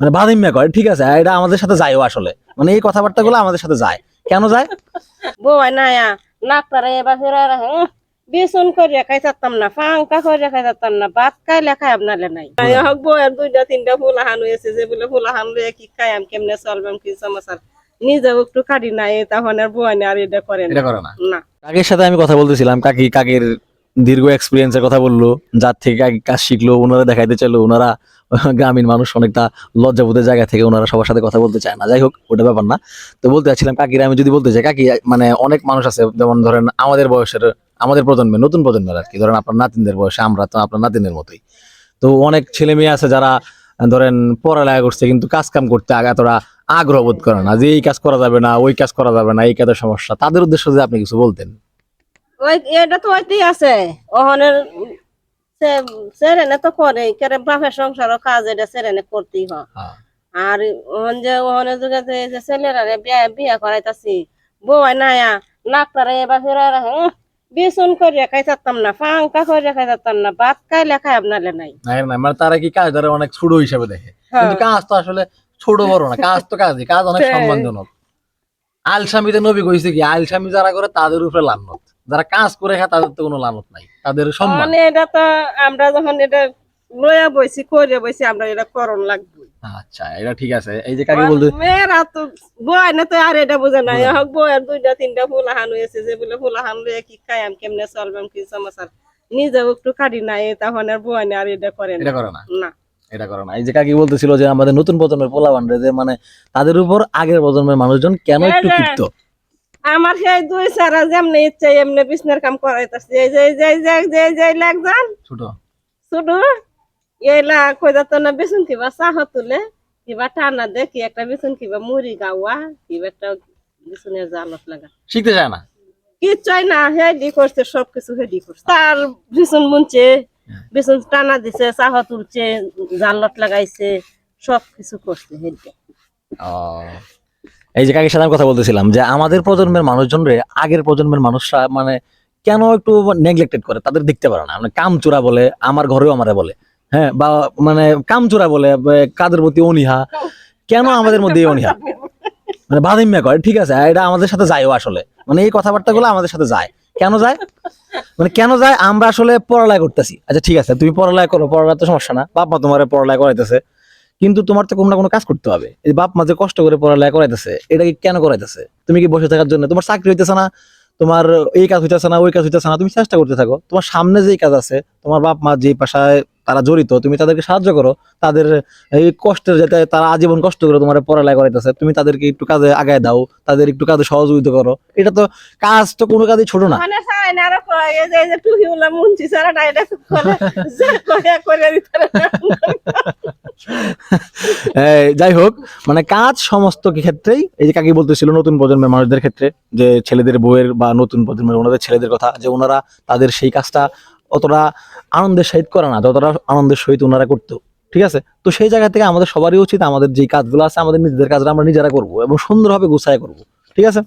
মানে বাদিম্যা করে ঠিক আছে এটা আমাদের সাথে যায়ও আসলে। মানে এই কথাবার্তা গুলো আমাদের সাথে যায়। কেন যায়? বউয় নায়া নাকতারে এবার বিছুন করে খাই থাকতাম না ফাঙ্কা করে খাই থাকতাম না ভাত খাইলে খাই আপনালে নাই। হোক বউয়ের দুইটা তিনটা ফুলা হান হয়েছে যে বলে ফুলা হান লয়ে কি খাই আমি কেমনে চলবাম কি সমাচার নিজেও একটু খাটি নাই তখন আর বউয় আর এটা করে এটা করে না। না। কাকির সাথে আমি কথা বলতেছিলাম কাকি কাকির দীর্ঘ এক্সপিরিয়েন্সের কথা বলল, যার থেকে কাকি কাজ শিখলো, ওনারা দেখাইতে চাইলো, ওনারা গ্রামীণ মানুষ, অনেকটা লজ্জাবোধের জায়গা থেকে ওনারা সবার সাথে কথা বলতে চায় না। যাই হোক, ওটা ব্যাপার না। তো বলতে চাচ্ছিলাম, কাকির, আমি যদি বলতে চাই, কাকি মানে অনেক মানুষ আছে, যেমন ধরেন আমাদের বয়সের, আমাদের প্রজন্মের, নতুন প্রজন্মের আর কি ধরেন আপনার নাতিনদের বয়সে, আমরা তো আপনার নাতিনের মতোই। তো অনেক ছেলে মেয়ে আছে যারা, ধরেন পড়ালেখা করছে, কিন্তু কাজ কাম করতে আগে এতটা আগ্রহ বোধ করে না যে এই কাজ করা যাবে না, ওই কাজ করা যাবে না, এই কাজের সমস্যা। তাদের উদ্দেশ্যে যদি আপনি কিছু বলতেন। ওই এটা তো ওইতেই আছে। ওহনের সেরেনে তো করে কেরে বাপের সংসার কাজ এটা সেরেনে করতেই হয়। হ্যাঁ। আর ওহন যে ওহনের যুগে যে ছেলেরা বিয়া বিয়া করাইতাছি বউ নায়া নাকতারে এবার ফিরে খাই থাকতাম না ফাঙ্কা করে খাই থাকতাম না ভাত খাইলে খাই আপনালে নাই। না এর না, মানে তারা কি কাজ ধরে অনেক ছোট হিসাবে দেখে। কিন্তু কাজ তো আসলে ছোট বড় না কাজ তো কাজই কাজ অনেক সম্মানজনক। আলসামিতে নবী কইছে কি আলসামি যারা করে তাদের উপরে লানত যারা কাজ করে খায় তাদের তো কোনো লানত নাই তাদের সম্মান। মানে এটা তো আমরা যখন এটা লয়া বইছি করে বইছি আমরা এটা করণ লাগবে আচ্ছা এটা ঠিক আছে। এই যে কাকে বলতে মেয়েরা তো বয় না তো আর এটা বুঝে না। হোক বয়ের দুইটা তিনটা ফুলা হান হয়েছে যে বলে ফুলা হান লয়ে কি খাই আমি কেমনে চলবাম কি সমাচার নিজেও একটু খাটি নাই তখন আর বয় না আর এটা করে না। এটা করে না? না। এটা করে না। এই যে কাকি বলতেছিল যে আমাদের নতুন প্রজন্মের পোলাবান রে যে মানে তাদের উপর আগের প্রজন্মের মানুষজন কেন একটু ক্ষিপ্ত? আমার সেই দুই সারা যেমনি ইচ্ছে এমনি বিছনার কাম করাইতেছে। এই যে যে যে যে লাগজান ছোট। এলা কইদা তো না বেসন কিবা চাহ তুলে কিবা টানা দে কি একটা বেসন কিবা মুড়ি গাওয়া কিবা একটা বেসনের জালত লাগা। শিখতে চায় না? কিচ্ছুই না হেডি করছে সবকিছু হেডি করছে। তার বিছুন বুনছে বিছুন টানা দিছে চাহ তুলছে জালত লাগাইছে সবকিছু করছে হেডি। ও। এই যে কাকির সাথে আমি কথা বলতেছিলাম যে আমাদের প্রজন্মের মানুষজন আগের প্রজন্মের মানুষরা মানে কেন একটু নেগলেক্টেড করে? তাদের দেখতে পারে না। মানে কামচোরা বলে আমার ঘরেও আমারে বলে। হ্যাঁ বা মানে কামচোরা বলে কাদের প্রতি অনীহা। কেন আমাদের মধ্যে অনীহা? মানে বাদিম্যা করে। ঠিক আছে এটা আমাদের সাথে যায়ও আসলে। মানে এই কথাবার্তাগুলো আমাদের সাথে যায়। কেন যায়? মানে কেন যায়? আমরা আসলে পড়ালেখা করতেছি। আচ্ছা ঠিক আছে তুমি পড়ালেখা করো পড়ালেখা তো সমস্যা না। বাপ মা তোমার পড়ালেখা করাইতেছে। কিন্তু তোমার তো কোনো না কোনো কাজ করতে হবে। এই বাপ মা যে কষ্ট করে পড়ালেখা করাইতেছে এটা কি কেন করাইতেছে? তুমি কি বসে থাকার জন্য? তোমার চাকরি হইতেছে না তোমার এই কাজ হইতেছে না ওই কাজ হইতেছে না তুমি চেষ্টা করতে থাকো। তোমার সামনে যেই কাজ আছে তোমার বাপ মা যে পেশায় তারা জড়িত তুমি তাদেরকে সাহায্য করো। তাদের এই কষ্টের যাতে তারা আজীবন কষ্ট করে তোমার পড়ালেখা করাইতেছে তুমি তাদেরকে একটু কাজে আগায় দাও তাদের একটু কাজে সহযোগিতা করো। এটা তো কাজ তো কোনো কাজই ছোট না। মানে যাই হোক মানে কাজ সমস্ত ক্ষেত্রেই, এই যে কাকি বলতেছিল নতুন প্রজন্মের মানুষদের ক্ষেত্রে, যে ছেলেদের বউয়ের বা নতুন প্রজন্মের ওনাদের ছেলেদের কথা, যে ওনারা তাদের সেই কাজটা অতটা আনন্দের সহিত করে না, যতটা আনন্দের সহিত ওনারা করতো, ঠিক আছে? তো সেই জায়গা থেকে আমাদের সবারই উচিত আমাদের যে কাজগুলো আছে, আমাদের নিজেদের কাজটা আমরা নিজেরা করব এবং সুন্দরভাবে গুছায় করব, ঠিক আছে?